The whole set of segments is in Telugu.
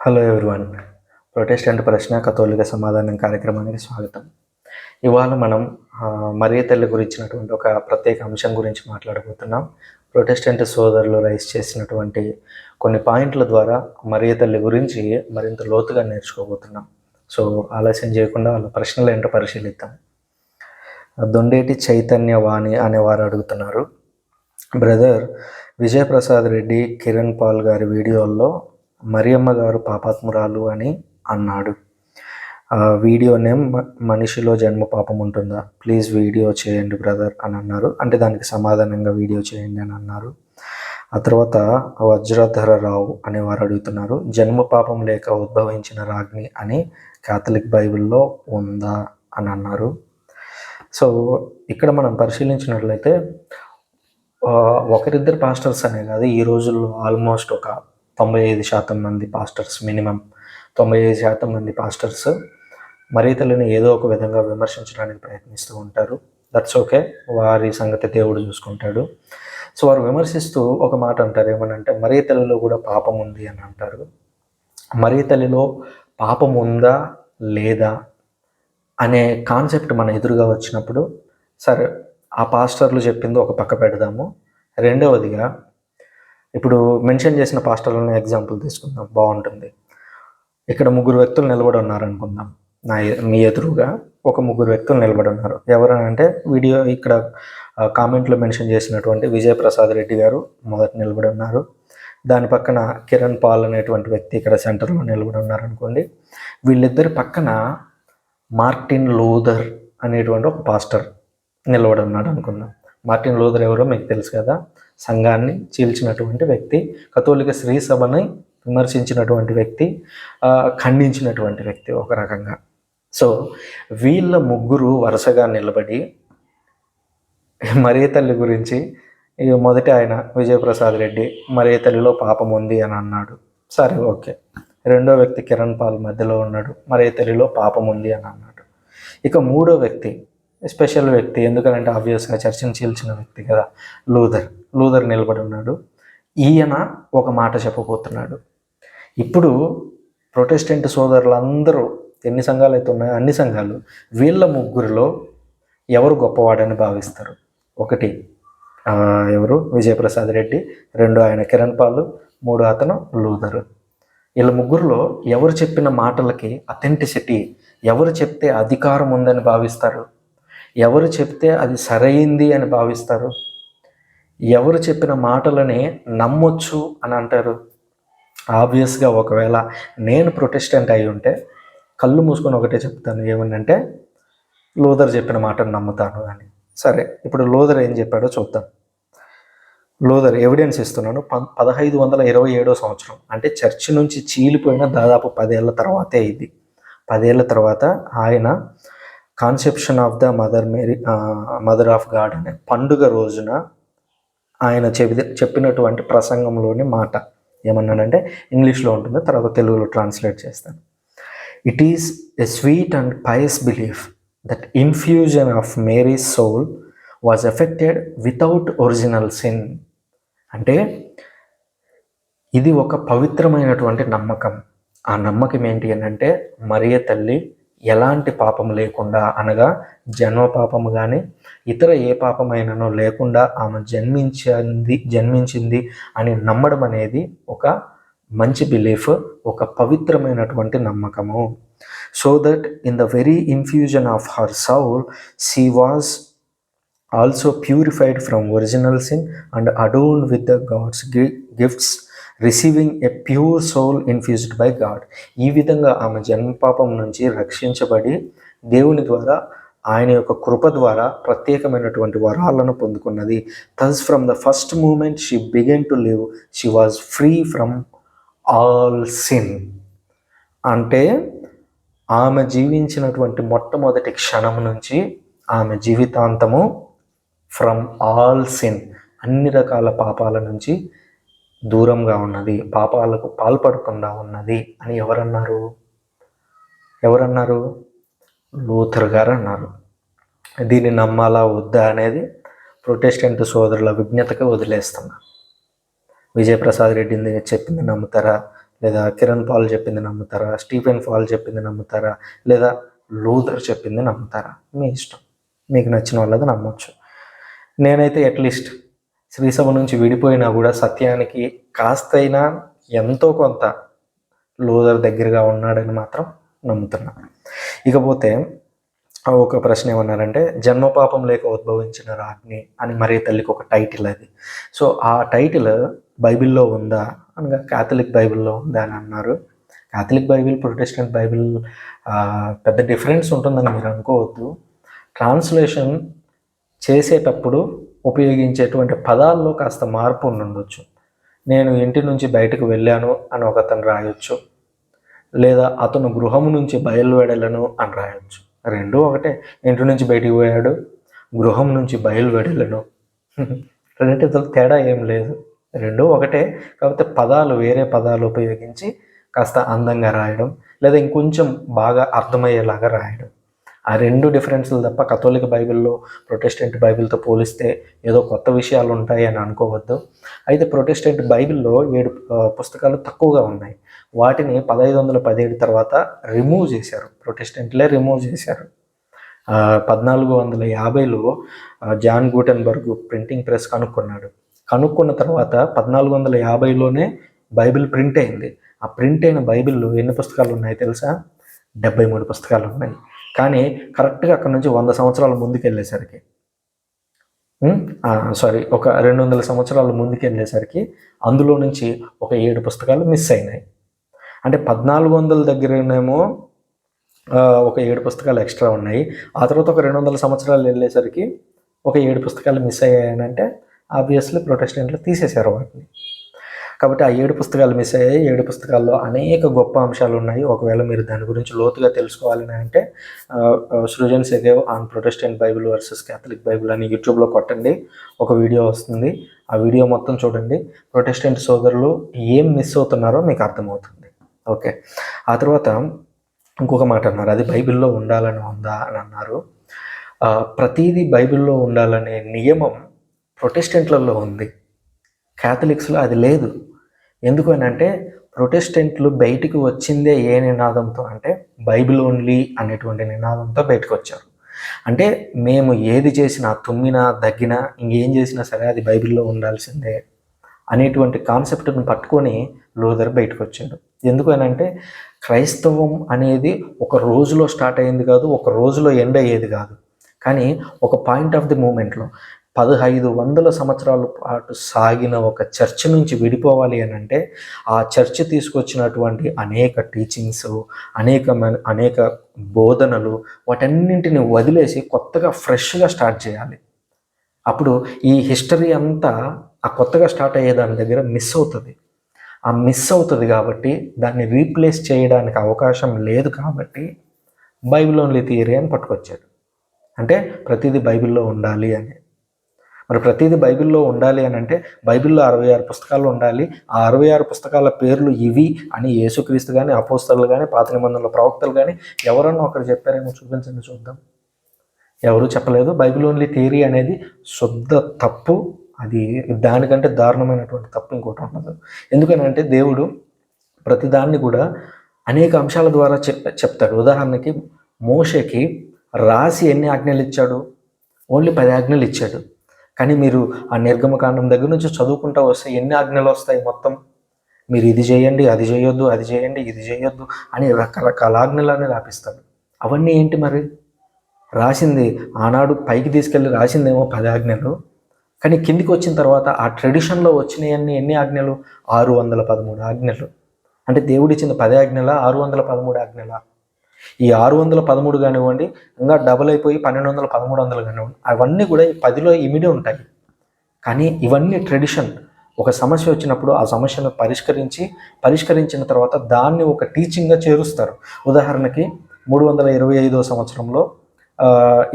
హలో ఎవ్రీవన్ ప్రొటెస్టెంట్ ప్రశ్న కథోలిక సమాధానం కార్యక్రమానికి స్వాగతం ఇవాళ మనం మరియ తల్లి గురించినటువంటి ఒక ప్రత్యేక అంశం గురించి మాట్లాడబోతున్నాం. ప్రొటెస్టెంట్ సోదరులు రైస్ చేసినటువంటి కొన్ని పాయింట్ల ద్వారా మరియ తల్లి గురించి మరింత లోతుగా నేర్చుకోబోతున్నాం. సో ఆలస్యం చేయకుండా వాళ్ళ ప్రశ్నలు ఏంటో పరిశీలిద్దాం. దొండేటి చైతన్య వాణి అనేవారు అడుగుతున్నారు. బ్రదర్ విజయప్రసాద్ రెడ్డి కిరణ్ పాల్ గారి వీడియోల్లో మరియమ్మ గారు పాపాత్మురాలు అని అన్నాడు. వీడియో నేమ్ మనిషిలో జన్మ పాపం ఉంటుందా? ప్లీజ్ వీడియో చేయండి బ్రదర్ అని అన్నారు. అంటే దానికి సమాధానంగా వీడియో చేయండి అని అన్నారు. ఆ తర్వాత వజ్రధర రావు అనేవారు అడుగుతున్నారు జన్మ పాపం లేక ఉద్భవించిన రాజ్ఞి అని కాథలిక్ బైబిల్లో ఉందా? అని అన్నారు. సో ఇక్కడ మనం పరిశీలించినట్లయితే ఒకరిద్దరు పాస్టర్స్ అనే కాదు ఈ రోజుల్లో ఆల్మోస్ట్ ఒక తొంభై ఐదు శాతం మంది పాస్టర్స్ మినిమం. తొంభై ఐదు శాతం మంది పాస్టర్స్ మరీ తల్లిని ఏదో ఒక విధంగా విమర్శించడానికి ప్రయత్నిస్తూ ఉంటారు. దట్స్ ఓకే వారి సంగతి దేవుడు చూసుకుంటాడు. సో వారు విమర్శిస్తూ ఒక మాట అంటారు. ఏమనంటే మరీతలలో కూడా పాపం ఉంది అని అంటారు. మరీతలిలో పాపం ఉందా లేదా అనే కాన్సెప్ట్ మన ఎదురుగా వచ్చినప్పుడు సరే ఆ పాస్టర్లు చెప్పింది ఒక పక్క పెడదాము. రెండవదిగా ఇప్పుడు మెన్షన్ చేసిన పాస్టర్లను ఎగ్జాంపుల్ తీసుకుందాం. బాగుంటుంది. ఇక్కడ ముగ్గురు వ్యక్తులు నిలబడి ఉన్నారు అనుకుందాం. నా మీ ఎదురుగా ఒక ముగ్గురు వ్యక్తులు నిలబడి ఉన్నారు. ఎవరనంటే వీడియో ఇక్కడ కామెంట్లో మెన్షన్ చేసినటువంటి విజయప్రసాద్ రెడ్డి గారు మొదట నిలబడి ఉన్నారు. దాని పక్కన కిరణ్ పాల్ అనేటువంటి వ్యక్తి ఇక్కడ సెంటర్లో నిలబడి ఉన్నారు అనుకోండి. వీళ్ళిద్దరి పక్కన మార్టిన్ లూథర్ అనేటువంటి ఒక పాస్టర్ నిలబడి ఉన్నాడు అనుకుందాం. మార్టిన్ లూథర్ ఎవరో మీకు తెలుసు కదా. సంఘాన్ని చీల్చినటువంటి వ్యక్తి కథోలిక శ్రీ సభని విమర్శించినటువంటి వ్యక్తి ఖండించినటువంటి వ్యక్తి ఒక రకంగా. సో వీళ్ళ ముగ్గురు వరుసగా నిలబడి మరీ తల్లి గురించి మొదటి ఆయన విజయప్రసాద్ రెడ్డి మరీ తల్లిలో పాపం ఉంది అని అన్నాడు. సరే ఓకే. రెండో వ్యక్తి కిరణ్ పాల్ మధ్యలో ఉన్నాడు. మరే తల్లిలో పాపం ఉంది అని అన్నాడు. ఇక మూడో వ్యక్తి స్పెషల్ వ్యక్తి ఎందుకంటే ఆబ్వియస్గా చర్చను చీల్చిన వ్యక్తి కదా లూథర్. లూథర్ నిలబడి ఉన్నాడు. ఈయన ఒక మాట చెప్పబోతున్నాడు. ఇప్పుడు ప్రొటెస్టెంట్ సోదరులందరూ ఎన్ని సంఘాలు అయితే ఉన్నాయో అన్ని సంఘాలు వీళ్ళ ముగ్గురిలో ఎవరు గొప్పవాడని భావిస్తారు? ఒకటి ఎవరు? విజయప్రసాద్ రెడ్డి రెండు ఆయన కిరణ్ పాలు మూడు అతను లూథర్. వీళ్ళ ముగ్గురులో ఎవరు చెప్పిన మాటలకి అథెంటిసిటీ ఎవరు చెప్తే అధికారం ఉందని భావిస్తారు? ఎవరు చెప్తే అది సరైంది అని భావిస్తారు? ఎవరు చెప్పిన మాటలని నమ్మొచ్చు అని అంటారు? ఆబ్వియస్గా ఒకవేళ నేను ప్రొటెస్టెంట్ అయి ఉంటే కళ్ళు మూసుకొని ఒకటే చెప్తాను ఏమనంటే లోదర్ చెప్పిన మాటను నమ్ముతాను అని. సరే ఇప్పుడు లోదర్ ఏం చెప్పాడో చూద్దాం. లోదర్ ఎవిడెన్స్ ఇస్తున్నాను. పదహైదు వందల ఇరవై ఏడో సంవత్సరం. అంటే చర్చి నుంచి చీలిపోయిన దాదాపు పదేళ్ళ తర్వాతే ఇది. పదేళ్ళ తర్వాత ఆయన conception of the mother Mary mother of God అనే పండుగ రోజున ఆయన చెప్పి చెప్పినటువంటి ప్రసంగంలోని మాట ఏమన్నానంటే ఇంగ్లీష్లో ఉంటుంది తర్వాత తెలుగులో ట్రాన్స్లేట్ చేస్తాను. It is a sweet and pious belief that infusion of Mary's soul was effected without original sin అంటే ఇది ఒక పవిత్రమైనటువంటి నమ్మకం. ఆ నమ్మకం ఏంటి అని అంటే మరియ తల్లి ఎలాంటి పాపం లేకుండా అనగా జన్మ పాపము కానీ ఇతర ఏ పాపమైనను లేకుండా ఆమె జన్మించింది జన్మించింది అని నమ్మడం అనేది ఒక మంచి బిలీఫ్ ఒక పవిత్రమైనటువంటి నమ్మకము. So that in the very infusion of her soul she was also purified from original sin and adorned with the God's gifts receiving a pure soul infused by God ఈ విధంగా ఆమె జన్మపాపం నుంచి రక్షించబడి దేవుని ద్వారా ఆయన యొక్క కృప ద్వారా ప్రత్యేకమైనటువంటి వరాలను పొందుకున్నది. Thus from the first moment she began to live she was free from all sin అంటే ఆమె జీవించినటువంటి మొట్టమొదటి క్షణం నుంచి ఆమె జీవితాంతము ఫ్రమ్ ఆల్ సిన్ అన్ని రకాల పాపాల నుంచి దూరంగా ఉన్నది పాపాలకు పాల్పడకుండా ఉన్నది అని ఎవరన్నారు? ఎవరన్నారు? లూథర్ గారు అన్నారు. దీన్ని నమ్మాలా వద్దా అనేది ప్రొటెస్టెంట్ సోదరుల విజ్ఞతకు వదిలేస్తున్నా. విజయప్రసాద్ రెడ్డిని చెప్పింది నమ్ముతారా? లేదా కిరణ్ పాల్ చెప్పింది నమ్ముతారా? స్టీఫెన్ పాల్ చెప్పింది నమ్ముతారా? లేదా లూథర్ చెప్పింది నమ్ముతారా? మీ ఇష్టం. మీకు నచ్చిన వాళ్ళది నమ్మొచ్చు. నేనైతే అట్లీస్ట్ శ్రీసభ నుంచి విడిపోయినా కూడా సత్యానికి కాస్తైనా ఎంతో కొంత లోదర్ దగ్గరగా ఉన్నాడని మాత్రం నమ్ముతున్నా. ఇకపోతే ఆ ఒక ప్రశ్న ఏమన్నారంటే జన్మపాపం లేక ఉద్భవించిన రాజ్ని అని మరీ తల్లికి ఒక టైటిల్ అది. సో ఆ టైటిల్ బైబిల్లో ఉందా? అనగా క్యాథలిక్ బైబిల్లో ఉందా అని అన్నారు. క్యాథలిక్ బైబిల్ ప్రొటెస్టెంట్ బైబిల్ పెద్ద డిఫరెన్స్ ఉంటుందని మీరు అనుకోవద్దు. ట్రాన్స్లేషన్ చేసేటప్పుడు ఉపయోగించేటువంటి పదాల్లో కాస్త మార్పు ఉండొచ్చు. నేను ఇంటి నుంచి బయటకు వెళ్ళాను అని ఒకతను రాయొచ్చు. లేదా అతను గృహం నుంచి బయలువెడలను అని రాయొచ్చు. రెండు ఒకటే. ఇంటి నుంచి బయటికి పోయాడు గృహం నుంచి బయలువెడలను రెండింటితో తేడా ఏం లేదు. రెండు ఒకటే. కాకపోతే పదాలు వేరే పదాలు ఉపయోగించి కాస్త అందంగా రాయడం లేదా ఇంకొంచెం బాగా అర్థమయ్యేలాగా రాయడం. ఆ రెండు డిఫరెన్స్లు తప్ప కథోలిక బైబిల్లో ప్రొటెస్టెంట్ బైబిల్తో పోలిస్తే ఏదో కొత్త విషయాలు ఉంటాయి అని అనుకోవద్దు. అయితే ప్రొటెస్టెంట్ బైబిల్లో ఏడు పుస్తకాలు తక్కువగా ఉన్నాయి. వాటిని పదహైదు వందల పదిహేడు తర్వాత రిమూవ్ చేశారు. ప్రొటెస్టెంట్లే రిమూవ్ చేశారు. పద్నాలుగు వందల యాభైలో జాన్ గూటెన్బర్గ్ ప్రింటింగ్ ప్రెస్ కనుక్కున్నాడు. కనుక్కున్న తర్వాత పద్నాలుగు వందల యాభైలోనే బైబిల్ ప్రింట్ అయింది. ఆ ప్రింట్ అయిన బైబిల్లో ఎన్ని పుస్తకాలు ఉన్నాయి తెలుసా? డెబ్బై మూడు పుస్తకాలు ఉన్నాయి. కానీ కరెక్ట్గా అక్కడ నుంచి వంద సంవత్సరాల ముందుకు వెళ్ళేసరికి సారీ ఒక రెండు వందల సంవత్సరాల ముందుకు వెళ్ళేసరికి అందులో నుంచి ఒక ఏడు పుస్తకాలు మిస్ అయినాయి. అంటే పద్నాలుగు వందల దగ్గరనేమో ఒక ఏడు పుస్తకాలు ఎక్స్ట్రా ఉన్నాయి. ఆ తర్వాత ఒక రెండు వందల సంవత్సరాలు వెళ్ళేసరికి ఒక ఏడు పుస్తకాలు మిస్ అయ్యాయనంటే ఆబ్వియస్లీ ప్రొటెస్టెంట్లు తీసేశారు వాటిని. కాబట్టి ఆ ఏడు పుస్తకాలు మిస్ అయ్యాయి. ఏడు పుస్తకాల్లో అనేక గొప్ప అంశాలు ఉన్నాయి. ఒకవేళ మీరు దాని గురించి లోతుగా తెలుసుకోవాలని అంటే Srujan సెదేవ్ on Protestant Bible versus Catholic Bible అని యూట్యూబ్లో కొట్టండి. ఒక వీడియో వస్తుంది. ఆ వీడియో మొత్తం చూడండి. ప్రొటెస్టెంట్ సోదరులు ఏం మిస్ అవుతున్నారో మీకు అర్థమవుతుంది. ఓకే. ఆ తర్వాత ఇంకొక మాట అన్నారు. అది బైబిల్లో ఉండాలని ఉందా అని అన్నారు. ప్రతీది ప్రతిదీ బైబిల్లో ఉండాలనే నియమం ప్రొటెస్టెంట్లలో ఉంది. క్యాథలిక్స్లో అది లేదు. ఎందుకు అని అంటే ప్రొటెస్టెంట్లు బయటికి వచ్చిందే ఏ నినాదంతో అంటే బైబిల్ ఓన్లీ అనేటువంటి నినాదంతో బయటకు వచ్చారు అంటే మేము ఏది చేసినా తుమ్మినా దగ్గినా ఇంకేం చేసినా సరే అది బైబిల్లో ఉండాల్సిందే అనేటువంటి కాన్సెప్ట్ని పట్టుకొని లోదర్ బయటకు వచ్చాడు ఎందుకు అని అంటే క్రైస్తవం అనేది ఒక రోజులో స్టార్ట్ అయ్యింది కాదు ఒక రోజులో ఎండ్ అయ్యేది కాదు. కానీ ఒక పాయింట్ ఆఫ్ ది మూమెంట్లో పదహైదు వందల సంవత్సరాల పాటు సాగిన ఒక చర్చ్ నుంచి విడిపోవాలి అని అంటే ఆ చర్చ్ తీసుకొచ్చినటువంటి అనేక టీచింగ్స్ అనేక అనేక బోధనలు వాటన్నింటిని వదిలేసి కొత్తగా ఫ్రెష్గా స్టార్ట్ చేయాలి. అప్పుడు ఈ హిస్టరీ అంతా ఆ కొత్తగా స్టార్ట్ అయ్యే దాని దగ్గర మిస్ అవుతుంది. ఆ మిస్ అవుతుంది కాబట్టి దాన్ని రీప్లేస్ చేయడానికి అవకాశం లేదు కాబట్టి బైబిల్ ఓన్లీ థియరీ అని పట్టుకొచ్చాడు. అంటే ప్రతిదీ బైబిల్లో ఉండాలి అని. మరి ప్రతిదీ బైబిల్లో ఉండాలి అని అంటే బైబిల్లో అరవై ఆరు పుస్తకాలు ఉండాలి. ఆ అరవై ఆరు పుస్తకాల పేర్లు ఇవి అని యేసుక్రీస్తు కానీ అపోస్తలు కానీ పాత నిబంధనల ప్రవక్తలు కానీ ఎవరన్నా ఒకరు చెప్పారేమో చూపించండి చూద్దాం. ఎవరు చెప్పలేదు. బైబిల్ ఓన్లీ థియరీ అనేది శుద్ధ తప్పు. అది దానికంటే దారుణమైనటువంటి తప్పు ఇంకోటి ఉండదు. ఎందుకనంటే దేవుడు ప్రతిదాన్ని కూడా అనేక అంశాల ద్వారా చెప్ చెప్తాడు. ఉదాహరణకి మోషకి రాసి ఎన్ని ఆజ్ఞలు ఇచ్చాడు? ఓన్లీ పది ఆజ్ఞలు ఇచ్చాడు. కానీ మీరు ఆ నిర్గమకాండం దగ్గర నుంచి చదువుకుంటా వస్తే ఎన్ని ఆజ్ఞలు వస్తాయి మొత్తం? మీరు ఇది చేయండి అది చేయొద్దు అది చేయండి ఇది చేయొద్దు అని రకరకాల ఆజ్ఞలని రాపిస్తాడు అవన్నీ ఏంటి మరి? రాసింది ఆనాడు పైకి తీసుకెళ్ళి రాసిందేమో పది ఆజ్ఞలు. కానీ కిందికి వచ్చిన తర్వాత ఆ ట్రెడిషన్లో వచ్చినాయన్ని ఎన్ని ఆజ్ఞలు? ఆరు వందల పదమూడు ఆజ్ఞలు. అంటే దేవుడిచ్చిన పది ఆజ్ఞల ఆరు వందల పదమూడు ఆజ్ఞల? ఈ ఆరు వందల పదమూడు కానివ్వండి ఇంకా డబుల్ అయిపోయి పన్నెండు వందల పదమూడు వందలు కానివ్వండి అవన్నీ కూడా పదిలో ఇమిడి ఉంటాయి. కానీ ఇవన్నీ ట్రెడిషన్ ఒక సమస్య వచ్చినప్పుడు ఆ సమస్యను పరిష్కరించి పరిష్కరించిన తర్వాత దాన్ని ఒక టీచింగ్గా చేరుస్తారు. ఉదాహరణకి మూడు వందల ఇరవై ఐదో సంవత్సరంలో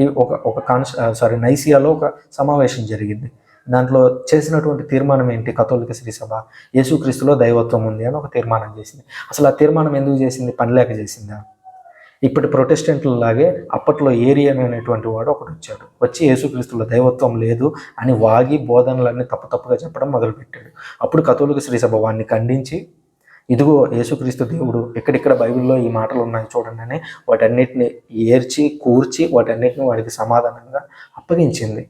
ఈ ఒక ఒక కాన్స్ సారీ నైసియాలో ఒక సమావేశం జరిగింది. దాంట్లో చేసినటువంటి తీర్మానం ఏంటి? కథోలిక శ్రీ సభ యేసుక్రీస్తులో దైవత్వం ఉంది అని ఒక తీర్మానం చేసింది. అసలు ఆ తీర్మానం ఎందుకు చేసింది? పనిలేక చేసిందా? ఇప్పటి ప్రొటెస్టెంట్ల లాగే అప్పట్లో ఏరియన్ అనేటువంటి వాడు ఒకడు వచ్చాడు. వచ్చి యేసుక్రీస్తుల దైవత్వం లేదు అని వాగి బోధనలన్నీ తప్పు తప్పుగా చెప్పడం మొదలుపెట్టాడు. అప్పుడు కథోలిక శ్రీసభ వాడిని ఖండించి ఇదిగో యేసుక్రీస్తు దేవుడు ఎక్కడెక్కడ బైబిల్లో ఈ మాటలు ఉన్నాయి చూడండి అని వాటన్నిటిని ఏర్చి కూర్చి వాటన్నిటిని వాడికి సమాధానంగా అప్పగించింది.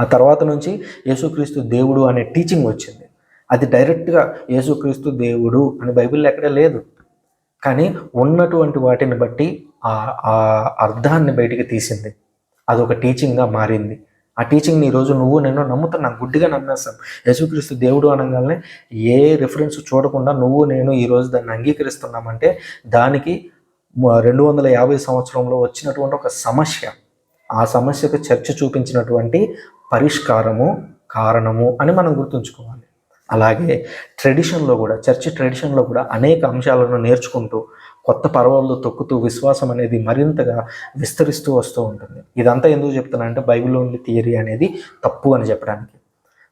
ఆ తర్వాత నుంచి యేసుక్రీస్తు దేవుడు అనే టీచింగ్ వచ్చింది. అది డైరెక్ట్గా యేసుక్రీస్తు దేవుడు అని బైబిల్లో ఎక్కడ లేదు. కానీ ఉన్నటువంటి వాటిని బట్టి ఆ ఆ అర్థాన్ని బయటికి తీసింది. అది ఒక టీచింగ్గా మారింది. ఆ టీచింగ్ని ఈరోజు నువ్వు నేను నమ్ముతున్నాను గుడ్డిగా నమ్మేస్తాం యేసుక్రీస్తు దేవుడు అనగానే ఏ రిఫరెన్స్ చూడకుండా నువ్వు నేను ఈరోజు దాన్ని అంగీకరిస్తున్నామంటే దానికి రెండు వందల యాభై సంవత్సరంలో వచ్చినటువంటి ఒక సమస్య. ఆ సమస్యకు చర్చ చూపించినటువంటి పరిష్కారము కారణము అని మనం గుర్తుంచుకోవాలి. అలాగే ట్రెడిషన్లో కూడా చర్చ్ ట్రెడిషన్లో కూడా అనేక అంశాలను నేర్చుకుంటూ కొత్త పర్వాలు తొక్కుతూ విశ్వాసం అనేది మరింతగా విస్తరిస్తూ వస్తూ ఉంటుంది. ఇదంతా ఎందుకు చెప్తున్నానంటే బైబిల్ ఓన్లీ థియరీ అనేది తప్పు అని చెప్పడానికి.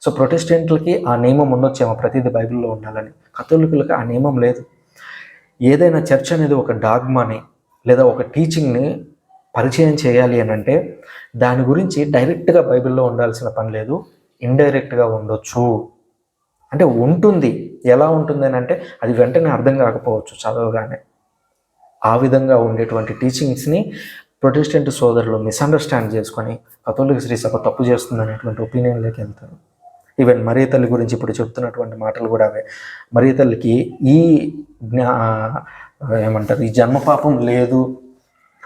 సో ప్రొటెస్టెంట్లకి ఆ నియమం ఉండొచ్చేమో ప్రతిదీ బైబిల్లో ఉండాలని. కథోలికులకి ఆ నియమం లేదు. ఏదైనా చర్చ్ అనేది ఒక డాగ్మాని లేదా ఒక టీచింగ్ని పరిచయం చేయాలి అని అంటే దాని గురించి డైరెక్ట్గా బైబిల్లో ఉండాల్సిన పని లేదు. ఇండైరెక్ట్గా ఉండొచ్చు. అంటే ఉంటుంది. ఎలా ఉంటుంది అని అంటే అది వెంటనే అర్థం కాకపోవచ్చు చదవగానే. ఆ విధంగా ఉండేటువంటి టీచింగ్స్ని ప్రొటెస్టెంట్ సోదరులు మిస్అండర్స్టాండ్ చేసుకొని కథోలిక శ్రీ సభ తప్పు చేస్తుంది అనేటువంటి ఒపీనియన్లోకి వెళ్తారు. ఈవెన్ మరియ తల్లి గురించి ఇప్పుడు చెప్తున్నటువంటి మాటలు కూడా అవే. మరియ తల్లికి ఈ జ్ఞా ఏమంటారు ఈ జన్మపాపం లేదు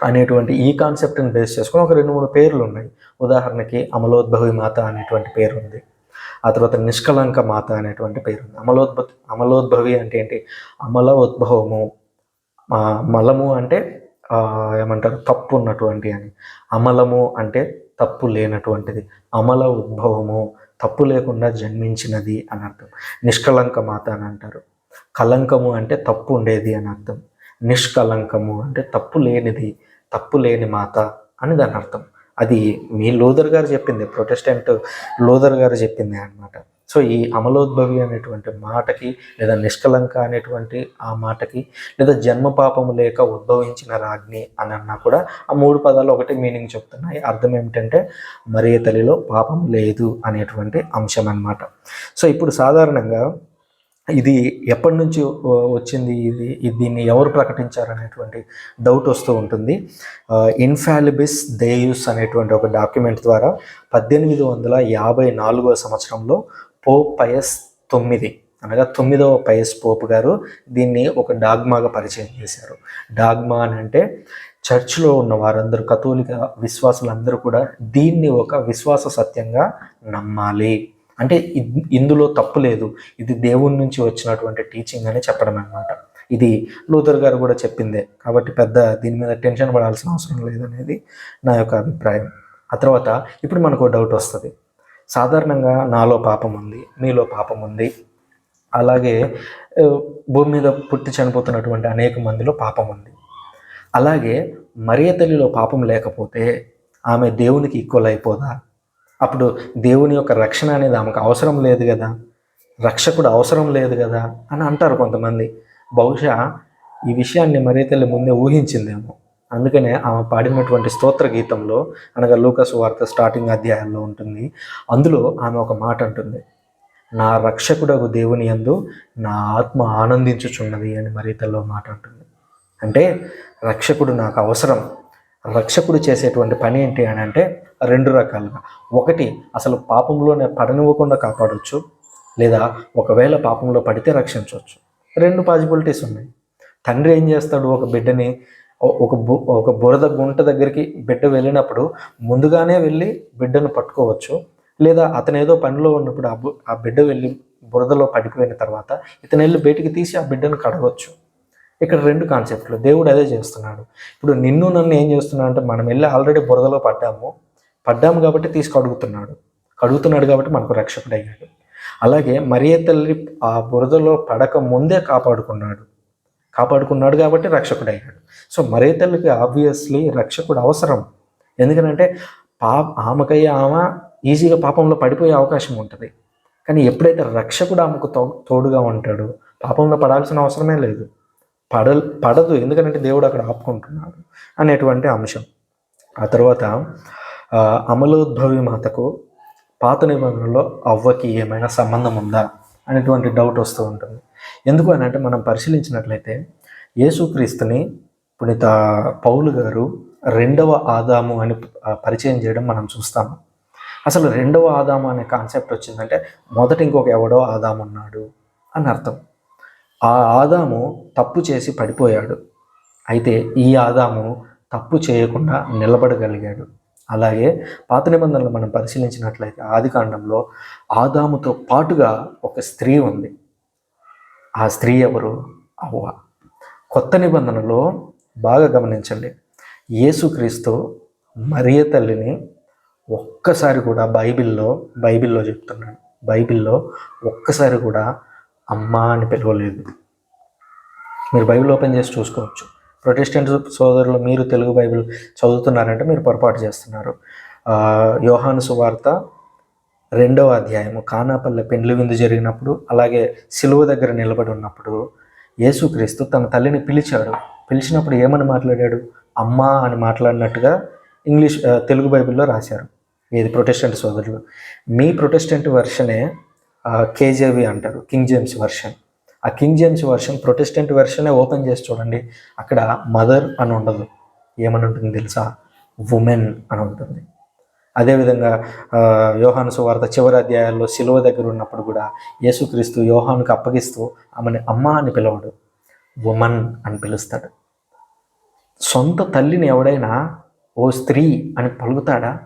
అనేటువంటి ఈ కాన్సెప్ట్ని బేస్ చేసుకొని ఒక రెండు మూడు పేర్లు ఉన్నాయి. ఉదాహరణకి అమలోద్భవి మాత అనేటువంటి పేరు ఉంది ఆ తర్వాత నిష్కలంక మాత అనేటువంటి పేరు ఉంది అమలోద్భ అమలోద్భవి అంటే ఏంటి? అమల ఉద్భవము మలము అంటే ఏమంటారు? తప్పు ఉన్నటువంటి అని. అమలము అంటే తప్పు లేనటువంటిది. అమల ఉద్భవము తప్పు లేకుండా జన్మించినది అని అర్థం. నిష్కలంక మాత అని అంటారు. కలంకము అంటే తప్పు ఉండేది అని అర్థం. నిష్కలంకము అంటే తప్పు లేనిది తప్పు లేని మాత అని దాని అర్థం. అది మీ లోదర్ గారు చెప్పింది ప్రొటెస్టెంట్ లోదర్ గారు చెప్పింది అనమాట సో ఈ అమలోద్భవి అనేటువంటి మాటకి లేదా నిష్కలంక అనేటువంటి ఆ మాటకి లేదా జన్మ పాపము లేక ఉద్భవించిన రాజ్ఞి అని అన్నా కూడా ఆ మూడు పదాలు ఒకటి మీనింగ్ చెప్తున్నాయి. అర్థం ఏమిటంటే మరే తల్లిలో పాపం లేదు అనేటువంటి అంశం అన్నమాట. సో ఇప్పుడు సాధారణంగా ఇది ఎప్పటి నుంచి వచ్చింది? ఇది దీన్ని ఎవరు ప్రకటించారు అనేటువంటి డౌట్ వస్తూ ఉంటుంది. ఇన్ఫాలిబిస్ దేయుస్ అనేటువంటి ఒక డాక్యుమెంట్ ద్వారా పద్దెనిమిది వందల యాభై నాలుగో సంవత్సరంలో పోప్ పయస్ తొమ్మిది అనగా తొమ్మిదవ పయస్ పోప్ గారు దీన్ని ఒక డాగ్మాగా పరిచయం చేశారు. డాగ్మా అని అంటే చర్చ్లో ఉన్న వారందరూ కథోలిక విశ్వాసులందరూ కూడా దీన్ని ఒక విశ్వాస సత్యంగా నమ్మాలి. అంటే ఇందులో తప్పు లేదు. ఇది దేవుని నుంచి వచ్చినటువంటి టీచింగ్ అని చెప్పడం అనమాట ఇది లూథర్ గారు కూడా చెప్పిందే. కాబట్టి పెద్ద దీని మీద టెన్షన్ పడాల్సిన అవసరం లేదనేది నా యొక్క అభిప్రాయం. ఆ తర్వాత ఇప్పుడు మనకు డౌట్ వస్తుంది. సాధారణంగా నాలో పాపం ఉంది మీలో పాపం ఉంది. అలాగే భూమి మీద పుట్టి చనిపోతున్నటువంటి అనేక మందిలో పాపం ఉంది. అలాగే మరియ తల్లిలో పాపం లేకపోతే ఆమె దేవునికి ఈక్వల్ అయిపోదా? అప్పుడు దేవుని యొక్క రక్షణ అనేది ఆమెకు అవసరం లేదు కదా? రక్షకుడు అవసరం లేదు కదా? అని అంటారు కొంతమంది. బహుశా ఈ విషయాన్ని మరీ తల్లి ముందే ఊహించిందేమో. అందుకనే ఆమె పాడినటువంటి స్తోత్ర గీతంలో అనగా లూకస్ వార్త స్టార్టింగ్ అధ్యాయంలో ఉంటుంది. అందులో ఆమె ఒక మాట అంటుంది. నా రక్షకుడకు దేవుని ఎందు నా ఆత్మ ఆనందించుచున్నది అని మరీతల్లో మాట అంటుంది. అంటే రక్షకుడు నాకు అవసరం. రక్షకుడు చేసేటువంటి పని ఏంటి అని అంటే రెండు రకాలుగా. ఒకటి అసలు పాపంలోనే పడనివ్వకుండా కాపాడవచ్చు లేదా ఒకవేళ పాపంలో పడితే రక్షించవచ్చు రెండు పాజిబిలిటీస్ ఉన్నాయి. తండ్రి ఏం చేస్తాడు? ఒక బిడ్డని ఒక బు ఒక బురద గుంట దగ్గరికి బిడ్డ వెళ్ళినప్పుడు ముందుగానే వెళ్ళి బిడ్డను పట్టుకోవచ్చు లేదా అతను ఏదో పనిలో ఉన్నప్పుడు ఆ ఆ బిడ్డ వెళ్ళి బురదలో పడిపోయిన తర్వాత ఇతను వెళ్ళి బయటికి తీసి ఆ బిడ్డను కడగవచ్చు ఇక్కడ రెండు కాన్సెప్ట్లు దేవుడు అదే చేస్తున్నాడు. ఇప్పుడు నిన్ను నన్ను ఏం చేస్తున్నాడు అంటే మనం వెళ్ళి ఆల్రెడీ బురదలో పడ్డాము. పడ్డాము కాబట్టి తీసుకడుగుతున్నాడు. కడుగుతున్నాడు కాబట్టి మనకు రక్షకుడు అయ్యాడు. అలాగే మరియ తల్లి ఆ బురదలో పడక ముందే కాపాడుకున్నాడు. కాపాడుకున్నాడు కాబట్టి రక్షకుడు అయ్యాడు. సో మరియ తల్లికి ఆబ్వియస్లీ రక్షకుడు అవసరం. ఎందుకంటే పా ఆమెకయ్యే ఆమె ఈజీగా పాపంలో పడిపోయే అవకాశం ఉంటుంది. కానీ ఎప్పుడైతే రక్షకుడు ఆమెకు తో తోడుగా ఉంటాడో పాపంలో పడాల్సిన అవసరమే లేదు. పడ పడదు. ఎందుకంటే దేవుడు అక్కడ ఆపుకుంటున్నాడు అనేటువంటి అంశం. ఆ తర్వాత అమలోద్భవి మాతకు పాత నిబంధనలో అవ్వకి ఏమైనా సంబంధం ఉందా అనేటువంటి డౌట్ వస్తూ ఉంటుంది. ఎందుకు అని అంటే మనం పరిశీలించినట్లయితే యేసుక్రీస్తుని పునీత పౌలు గారు రెండవ ఆదాము అని పరిచయం చేయడం మనం చూస్తాము అసలు రెండవ ఆదాము అనే కాన్సెప్ట్ వచ్చిందంటే మొదట ఇంకొక ఎవడో ఆదాము ఉన్నాడు అని అర్థం. ఆ ఆదాము తప్పు చేసి పడిపోయాడు. అయితే ఈ ఆదాము తప్పు చేయకుండా నిలబడగలిగాడు. అలాగే పాత నిబంధనలు మనం పరిశీలించినట్లయితే ఆది కాండంలో ఆదాముతో పాటుగా ఒక స్త్రీ ఉంది. ఆ స్త్రీ ఎవరు? అవ్వ కొత్త నిబంధనలో బాగా గమనించండి. యేసుక్రీస్తు మరియ తల్లిని ఒక్కసారి కూడా బైబిల్లో బైబిల్లో చెప్తున్నాడు. బైబిల్లో ఒక్కసారి కూడా అమ్మా అని పిలవలేదు. మీరు బైబిల్ ఓపెన్ చేసి చూసుకోవచ్చు. ప్రొటెస్టెంట్ సోదరులు మీరు తెలుగు బైబిల్ చదువుతున్నారంటే మీరు పొరపాటు చేస్తున్నారు. యోహాను సువార్త రెండవ అధ్యాయము. కానాపల్లె పెండ్లి విందు జరిగినప్పుడు అలాగే సిలువ దగ్గర నిలబడి ఉన్నప్పుడు యేసుక్రీస్తు తన తల్లిని పిలిచాడు. పిలిచినప్పుడు ఏమని మాట్లాడాడు? అమ్మా అని మాట్లాడినట్టుగా ఇంగ్లీష్ తెలుగు బైబిల్లో రాశారు. ఇది ప్రొటెస్టెంట్ సోదరులు. మీ ప్రొటెస్టెంట్ వర్షనే కేజేవి అంటారు కింగ్ జేమ్స్ వర్షన్. ఆ కింగ్ జేమ్స్ వర్షన్ ప్రొటెస్టెంట్ వెర్షనే ఓపెన్ చేసి చూడండి అక్కడ మదర్ అని ఉండదు. ఏమని ఉంటుంది తెలుసా? ఉమెన్ అని ఉంటుంది. అదేవిధంగా యోహాను సువార్త చివరి అధ్యాయాల్లో శిలువ దగ్గర ఉన్నప్పుడు కూడా యేసుక్రీస్తు యోహానుకు అప్పగిస్తూ ఆమెని అమ్మ అని పిలవడు ఉమన్ అని పిలుస్తాడు. సొంత తల్లిని ఎవడైనా ఓ స్త్రీ అని పలుకుతాడా?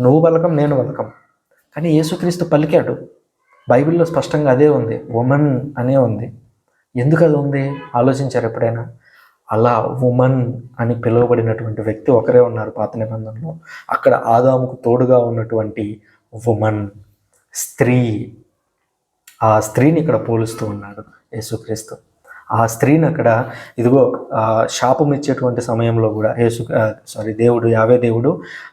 నువ్వు పలకం నేను పలకం. కానీ యేసుక్రీస్తు పలికాడు బైబిల్లో స్పష్టంగా అదే ఉంది. ఉమెన్ అనే ఉంది. ఎందుకు అది ఉంది? ఆలోచించారు ఎప్పుడైనా? అలా ఉమెన్ అని పిలువబడినటువంటి వ్యక్తి ఒకరే ఉన్నారు పాత నిబంధనలో. అక్కడ ఆదాముకు తోడుగా ఉన్నటువంటి ఉమెన్ స్త్రీ. ఆ స్త్రీని ఇక్కడ పోలుస్తూ ఉన్నాడు యేసుక్రీస్తు. ఆ స్త్రీని అక్కడ ఇదిగో శాపం ఇచ్చేటువంటి సమయంలో కూడా యేసు సారీ దేవుడు యావే దేవుడు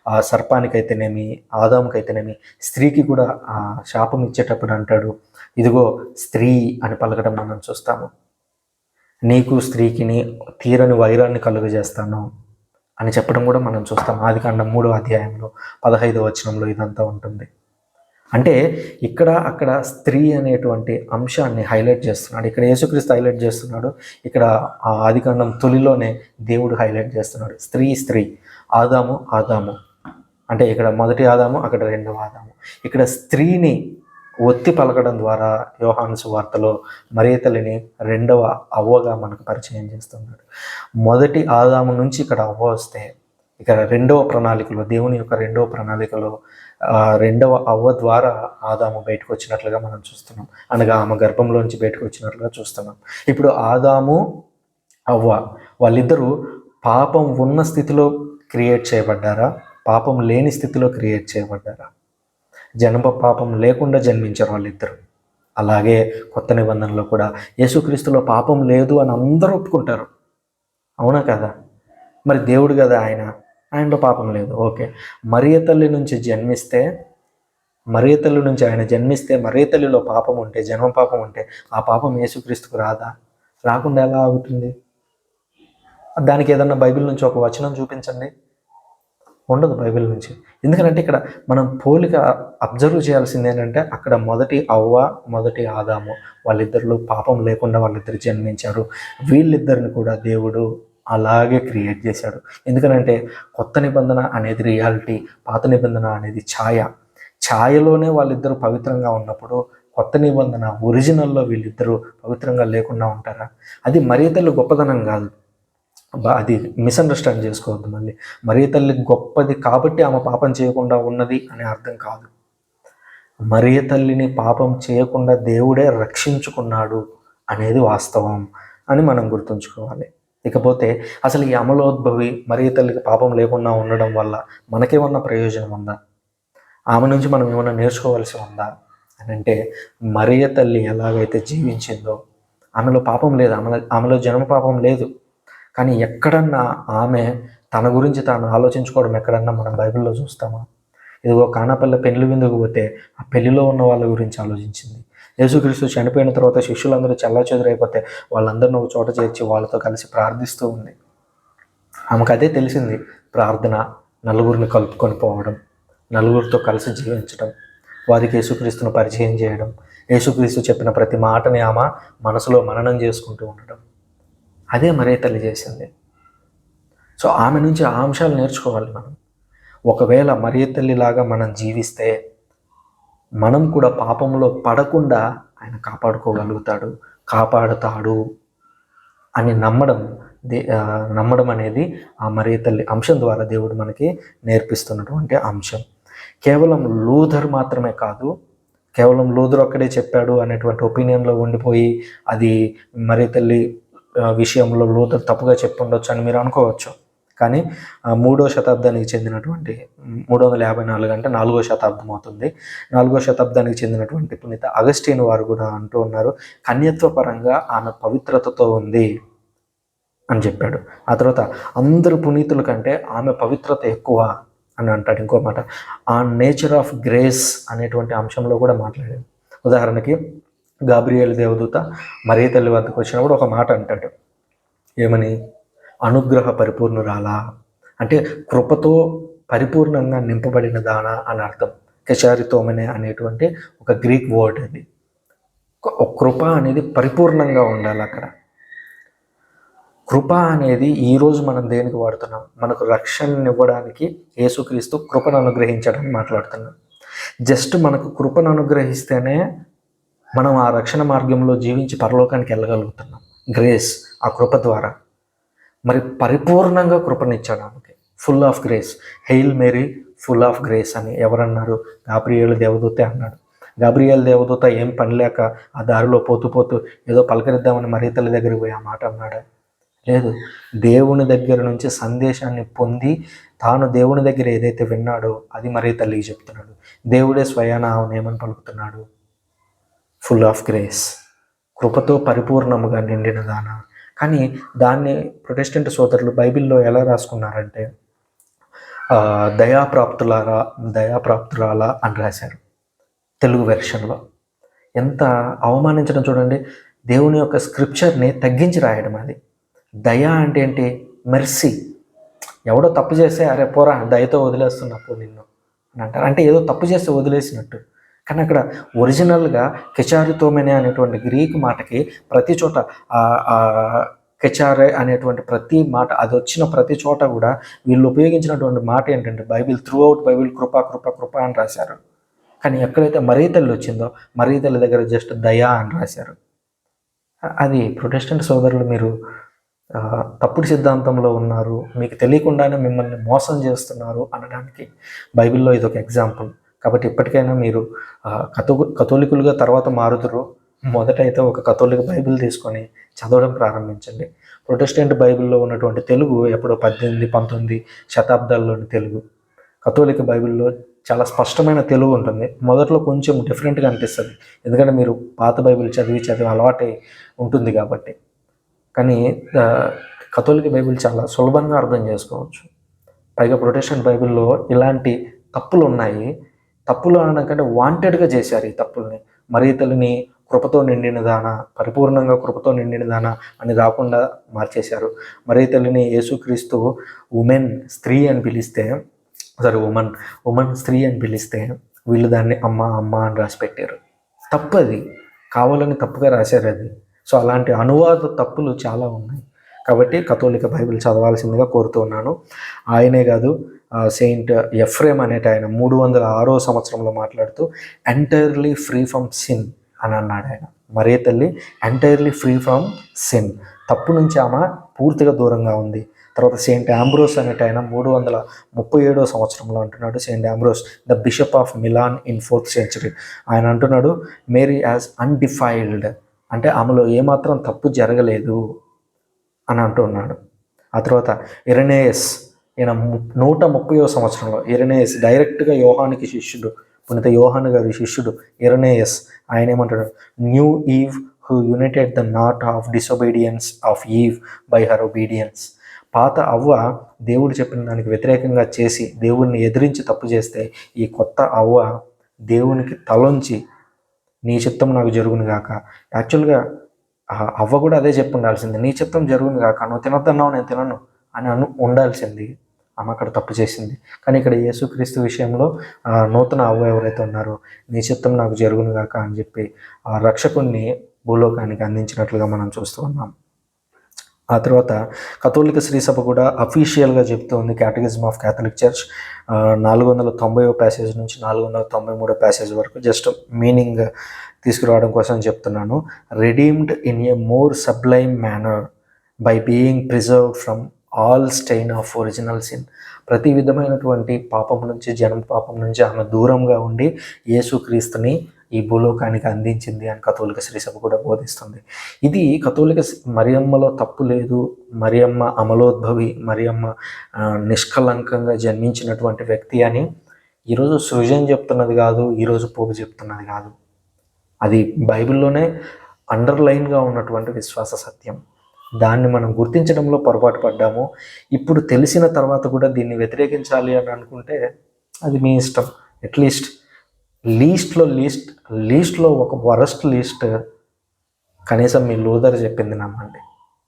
ఆ సర్పానికైతేనేమి ఆదాముకైతేనేమి స్త్రీకి కూడా ఆ శాపం ఇచ్చేటప్పుడు అంటాడు ఇదిగో స్త్రీ అని పలకడం మనం చూస్తాము. నీకు స్త్రీకిని తీరని వైరాన్ని కలుగజేస్తాను అని చెప్పడం కూడా మనం చూస్తాం. ఆది కాండం మూడో అధ్యాయంలో పదహైదో వచనంలో ఇదంతా ఉంటుంది. అంటే ఇక్కడ అక్కడ స్త్రీ అనేటువంటి అంశాన్ని హైలైట్ చేస్తున్నాడు. ఇక్కడ యేసుక్రీస్తు హైలైట్ చేస్తున్నాడు. ఇక్కడ ఆ ఆదికాండం తొలిలోనే దేవుడు హైలైట్ చేస్తున్నాడు. స్త్రీ స్త్రీ. ఆదాము ఆదాము. అంటే ఇక్కడ మొదటి ఆదాము అక్కడ రెండవ ఆదాము. ఇక్కడ స్త్రీని ఒత్తి పలకడం ద్వారా యోహాను సువార్తలో మరియతల్లిని రెండవ అవ్వగా మనకు పరిచయం చేస్తున్నాడు. మొదటి ఆదాము నుంచి ఇక్కడ అవ్వ వస్తే ఇక్కడ రెండవ ప్రణాళికలో దేవుని యొక్క రెండవ ప్రణాళికలో రెండవ అవ్వ ద్వారా ఆదాము బయటకు వచ్చినట్లుగా మనం చూస్తున్నాం. అనగా ఆమె గర్భంలోంచి బయటకు వచ్చినట్లుగా చూస్తున్నాం. ఇప్పుడు ఆదాము అవ్వ వాళ్ళిద్దరూ పాపం ఉన్న స్థితిలో క్రియేట్ చేయబడ్డారా? పాపం లేని స్థితిలో క్రియేట్ చేయబడ్డారా? జన్మ పాపం లేకుండా జన్మించారు వాళ్ళిద్దరు. అలాగే కొత్త నిబంధనలో కూడా యేసుక్రీస్తులో పాపం లేదు అని అందరూ ఒప్పుకుంటారు. అవునా కదా? మరి దేవుడు కదా ఆయన? ఆయనలో పాపం లేదు. ఓకే. మరియ తల్లి నుంచి జన్మిస్తే మరియ తల్లి నుంచి ఆయన జన్మిస్తే మరియ తల్లిలో పాపం ఉంటే జన్మ పాపం ఉంటే ఆ పాపం యేసుక్రీస్తుకు రాదా? రాకుండా ఎలా అవుతుంది దానికి ఏదన్నా బైబిల్ నుంచి ఒక వచనం చూపించండి. ఉండదు బైబిల్ నుంచి. ఎందుకంటే ఇక్కడ మనం పోలిక అబ్జర్వ్ చేయాల్సింది ఏంటంటే అక్కడ మొదటి అవ్వ మొదటి ఆదాము. వాళ్ళిద్దరిలో పాపం లేకుండా వాళ్ళిద్దరు జన్మించారు. వీళ్ళిద్దరిని కూడా దేవుడు అలాగే క్రియేట్ చేశాడు. ఎందుకనంటే కొత్త నిబంధన అనేది రియాలిటీ పాత నిబంధన అనేది ఛాయ. ఛాయలోనే వాళ్ళిద్దరూ పవిత్రంగా ఉన్నప్పుడు కొత్త నిబంధన ఒరిజినల్లో వీళ్ళిద్దరూ పవిత్రంగా లేకుండా ఉంటారా? అది మరీ తల్లి గొప్పదనం కాదు. అది మిస్అండర్స్టాండ్ చేసుకోవద్దు మళ్ళీ. మరీ తల్లి గొప్పది కాబట్టి ఆమె పాపం చేయకుండా ఉన్నది అనే అర్థం కాదు. మరియ తల్లిని పాపం చేయకుండా దేవుడే రక్షించుకున్నాడు అనేది వాస్తవం అని మనం గుర్తుంచుకోవాలి. ఇకపోతే అసలు ఈ అమలోద్భవి మరియ తల్లికి పాపం లేకుండా ఉండడం వల్ల మనకేమన్నా ప్రయోజనం ఉందా? ఆమె నుంచి మనం ఏమైనా నేర్చుకోవాల్సి ఉందా? అని అంటే మరియ తల్లి ఎలాగైతే జీవించిందో ఆమెలో పాపం లేదు. ఆమె ఆమెలో జన్మ పాపం లేదు. కానీ ఎక్కడన్నా ఆమె తన గురించి తాను ఆలోచించుకోవడం ఎక్కడన్నా మనం బైబిల్లో చూస్తామా? ఇదిగో కానాపల్లె పెళ్ళి విందుకు పోతే ఆ పెళ్ళిలో ఉన్న వాళ్ళ గురించి ఆలోచించింది. యేసుక్రీస్తు చనిపోయిన తర్వాత శిష్యులందరూ చల్లాచెదురైపోతే వాళ్ళందరిని ఒక చోట చేర్చి వాళ్ళతో కలిసి ప్రార్థిస్తూ ఉంది. ఆమెకు అదే తెలిసింది ప్రార్థన నలుగురిని కలుపుకొని పోవడం నలుగురితో కలిసి జీవించడం వారికి యేసుక్రీస్తును పరిచయం చేయడం యేసుక్రీస్తు చెప్పిన ప్రతి మాటని ఆమె మనసులో మననం చేసుకుంటూ ఉండడం. అదే మరే తల్లి చేసింది. సో ఆమె నుంచి ఆ అంశాలు నేర్చుకోవాలి మనం. ఒకవేళ మరీ తల్లిలాగా మనం జీవిస్తే మనం కూడా పాపంలో పడకుండా ఆయన కాపాడుకోగలుగుతాడు. కాపాడుతాడు అని నమ్మడం దే నమ్మడం అనేది ఆ మరీ తల్లి అంశం ద్వారా దేవుడు మనకి నేర్పిస్తున్నటువంటి అంశం. కేవలం లూథర్ మాత్రమే కాదు కేవలం లూథర్ ఒక్కడే చెప్పాడు అనేటువంటి ఒపీనియన్లో ఉండిపోయి అది మరీ తల్లి విషయంలో లూథర్ తప్పుగా చెప్పుండొచ్చు అని మీరు అనుకోవచ్చు. కానీ మూడో శతాబ్దానికి చెందినటువంటి మూడు వందల యాభై నాలుగు అంటే నాలుగో శతాబ్దం అవుతుంది. నాలుగో శతాబ్దానికి చెందినటువంటి పునీత అగస్టిన్ వారు కూడా అంటూ ఉన్నారు కన్యత్వ పరంగా ఆమె పవిత్రతతో ఉంది అని చెప్పాడు. ఆ తర్వాత అందరు పునీతుల కంటే ఆమె పవిత్రత ఎక్కువ అని అంటాడు ఇంకో మాట. ఆ నేచర్ ఆఫ్ గ్రేస్ అనేటువంటి అంశంలో కూడా మాట్లాడాడు. ఉదాహరణకి గాబ్రియల్ దేవదూత మరీ తల్లి వద్దకు వచ్చినప్పుడు ఒక మాట అంటాడు. ఏమని? అనుగ్రహ పరిపూర్ణురాలా? అంటే కృపతో పరిపూర్ణంగా నింపబడిన దాన అని అర్థం. కెచారితోమనే అనేటువంటి ఒక గ్రీక్ వర్డ్ అది. ఒక కృప అనేది పరిపూర్ణంగా ఉండాలి అక్కడ. కృప అనేది ఈరోజు మనం దేనికి వాడుతున్నాం? మనకు రక్షణను ఇవ్వడానికి యేసుక్రీస్తు కృపను అనుగ్రహించడానికి మాట్లాడుతున్నాం. జస్ట్ మనకు కృపను అనుగ్రహిస్తేనే మనం ఆ రక్షణ మార్గంలో జీవించి పరలోకానికి వెళ్ళగలుగుతున్నాం. గ్రేస్ ఆ కృప ద్వారా. మరి పరిపూర్ణంగా కృపనిచ్చాడు ఆమెకి. Full of grace hail Mary full of grace అని ఎవరన్నారు? గాబ్రియేలు దేవదూతే అన్నాడు. గాబ్రియేల్ దేవదూత ఏం పని లేక ఆ దారిలో పోతూ పోతూ ఏదో పలకరిద్దామని మరీ తల్లి దగ్గరికి పోయి ఆ మాట అన్నాడు. లేదు దేవుని దగ్గర నుంచి సందేశాన్ని పొంది తాను దేవుని దగ్గర ఏదైతే విన్నాడో అది మరీ తల్లికి చెప్తున్నాడు. దేవుడే స్వయాన ఆమెను ఏమని పలుకుతున్నాడు? ఫుల్ ఆఫ్ గ్రేస్ కృపతో పరిపూర్ణముగా నిండిన దాన. కానీ దాన్ని ప్రొటెస్టెంట్ సోదరులు బైబిల్లో ఎలా రాసుకున్నారంటే దయాప్రాప్తులారా దయాప్రాప్తురాలా అని రాశారు తెలుగు వెర్షన్లో. ఎంత అవమానించడం చూడండి దేవుని యొక్క స్క్రిప్చర్ని తగ్గించి రాయడం అది. దయా అంటే ఏంటి? మెర్సీ. ఎవడో తప్పు చేస్తే అరే పోరా దయతో వదిలేస్తున్నప్పుడు నిన్ను అని అంటారు. అంటే ఏదో తప్పు చేస్తే వదిలేసినట్టు. కానీ అక్కడ ఒరిజినల్గా కెచారితోమెనే అనేటువంటి గ్రీక్ మాటకి ప్రతి చోట కెచారే అనేటువంటి ప్రతి మాట అది వచ్చిన ప్రతి చోట కూడా వీళ్ళు ఉపయోగించినటువంటి మాట ఏంటంటే బైబిల్ త్రూ అవుట్ బైబిల్ కృప కృప కృప అని రాశారు. కానీ ఎక్కడైతే మరీ తల్లి వచ్చిందో మరీ తల్లి దగ్గర జస్ట్ దయా అని రాశారు. అది ప్రొటెస్టెంట్ సోదరులు మీరు తప్పుడు సిద్ధాంతంలో ఉన్నారు మీకు తెలియకుండానే మిమ్మల్ని మోసం చేస్తున్నారు అనడానికి బైబిల్లో ఇది ఒక ఎగ్జాంపుల్. కాబట్టి ఇప్పటికైనా మీరు కథో కథోలికులుగా తర్వాత మారుతురు మొదట అయితే ఒక కథోలిక బైబిల్ తీసుకొని చదవడం ప్రారంభించండి. ప్రొటెస్టెంట్ బైబిల్లో ఉన్నటువంటి తెలుగు ఎప్పుడో పద్దెనిమిది పంతొమ్మిది శతాబ్దాల్లోని తెలుగు. కథోలిక బైబిల్లో చాలా స్పష్టమైన తెలుగు ఉంటుంది. మొదట్లో కొంచెం డిఫరెంట్గా అనిపిస్తుంది. ఎందుకంటే మీరు పాత బైబిల్ చదివి చదివి అలవాటే ఉంటుంది కాబట్టి. కానీ కథోలిక బైబిల్ చాలా సులభంగా అర్థం చేసుకోవచ్చు. పైగా ప్రొటెస్టెంట్ బైబిల్లో ఇలాంటి తప్పులు ఉన్నాయి తప్పులు అనకంటే వాంటెడ్గా చేశారు ఈ తప్పుల్ని. మరీ తల్లిని కృపతో నిండిన దాన పరిపూర్ణంగా కృపతో నిండినదానా అని రాకుండా మార్చేశారు. మరీ తల్లిని యేసుక్రీస్తు ఉమెన్ స్త్రీ అని పిలిస్తే సారీ ఉమెన్ ఉమెన్ స్త్రీ అని పిలిస్తే వీళ్ళు దాన్ని అమ్మ అమ్మ అని రాసి పెట్టారు. తప్పు అది కావాలని తప్పుగా రాశారు అది. సో అలాంటి అనువాద తప్పులు చాలా ఉన్నాయి. కాబట్టి కథోలిక బైబిల్ చదవాల్సిందిగా కోరుతూ ఉన్నాను. ఆయనే కాదు సెయింట్ ఎఫ్రేమ్ అనేటి ఆయన మూడు వందల ఆరో సంవత్సరంలో మాట్లాడుతూ ఎంటైర్లీ ఫ్రీ ఫ్రమ్ సిన్ అని అన్నాడు ఆయన. మరే తల్లి ఎంటైర్లీ ఫ్రీ ఫ్రమ్ సిన్ తప్పు నుంచి ఆమె పూర్తిగా దూరంగా ఉంది. తర్వాత సెయింట్ ఆంబ్రోస్ అనేట ఆయన మూడు వందల ముప్పై ఏడో సంవత్సరంలో అంటున్నాడు saint Ambrose the bishop of Milan in fourth century. ఆయన అంటున్నాడు మేరీ యాజ్ అన్డిఫైల్డ్. అంటే ఆమెలో ఏమాత్రం తప్పు జరగలేదు అని అంటున్నాడు ఆ తర్వాత ఇరనేయస్ ఈయన నూట ముప్పయో సంవత్సరంలో ఇరనేయస్ డైరెక్ట్గా యోహానికి శిష్యుడు పునీత యోహాను గారి శిష్యుడు ఇరనేయస్. ఆయన ఏమంటాడు? New Eve who united the knot of disobedience of Eve by her obedience. పాత అవ్వ దేవుడు చెప్పిన దానికి వ్యతిరేకంగా చేసి దేవుడిని ఎదిరించి తప్పు చేస్తే ఈ కొత్త అవ్వ దేవునికి తలొంచి నీ చిత్తం నాకు జరుగును గాక. యాక్చువల్గా అవ్వ కూడా అదే చెప్పు ఉండాల్సింది నీ చిత్తం జరుగును గాక. నువ్వు తినొద్దన్నావు నేను తినను అని అను ఉండాల్సింది. ఆమె అక్కడ తప్పు చేసింది. కానీ ఇక్కడ యేసుక్రీస్తు విషయంలో నూతన అవ్వ ఎవరైతే ఉన్నారో నీ చిత్తం నాకు జరుగును గాక అని చెప్పి ఆ రక్షకుణ్ణి భూలోకానికి అందించినట్లుగా మనం చూస్తూ ఉన్నాం. ఆ తర్వాత కథోలిక శ్రీసభ కూడా అఫీషియల్గా చెప్తోంది క్యాటగిజం ఆఫ్ క్యాథలిక్ చర్చ్. నాలుగు వందల తొంభై ప్యాసేజ్ నుంచి నాలుగు వందల తొంభై మూడో ప్యాసేజ్ వరకు జస్ట్ మీనింగ్ తీసుకురావడం కోసం చెప్తున్నాను. Redeemed in a more sublime manner by being preserved from all stain of original sin. ప్రతి విధమైనటువంటి పాపం నుంచి జనం పాపం నుంచి ఆమె దూరంగా ఉండి యేసుక్రీస్తుని ఈ భూలోకానికి అందించింది అని కథోలిక శ్రీసభ కూడా బోధిస్తుంది. ఇది కథోలిక మరియమ్మలో తప్పు లేదు. మరియమ్మ అమలోద్భవి మరియమ్మ నిష్కలంకంగా జన్మించినటువంటి వ్యక్తి అని ఈరోజు సృజన్ చెప్తున్నది కాదు ఈరోజు పోపు చెప్తున్నది కాదు. అది బైబిల్లోనే అండర్లైన్గా ఉన్నటువంటి విశ్వాస సత్యం. దాన్ని మనం గుర్తించడంలో పొరపాటు పడ్డాము. ఇప్పుడు తెలిసిన తర్వాత కూడా దీన్ని వ్యతిరేకించాలి అని అనుకుంటే అది మీ ఇష్టం. అట్లీస్ట్ లీస్ట్లో లీస్ట్ లీస్ట్లో ఒక వరస్ట్ లీస్ట్ కనీసం మీ లూదర్ చెప్పింది నమ్మండి.